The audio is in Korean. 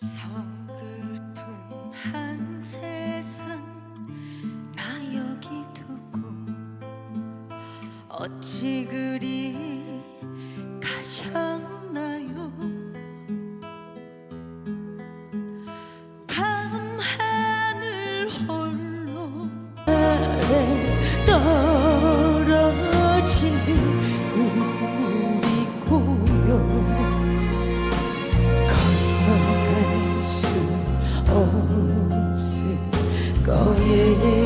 서글픈 한 세상 나 여기 두고 어찌 그리 가셨나요? 밤 하늘 홀로 아래 떨어지는 없을 거예요.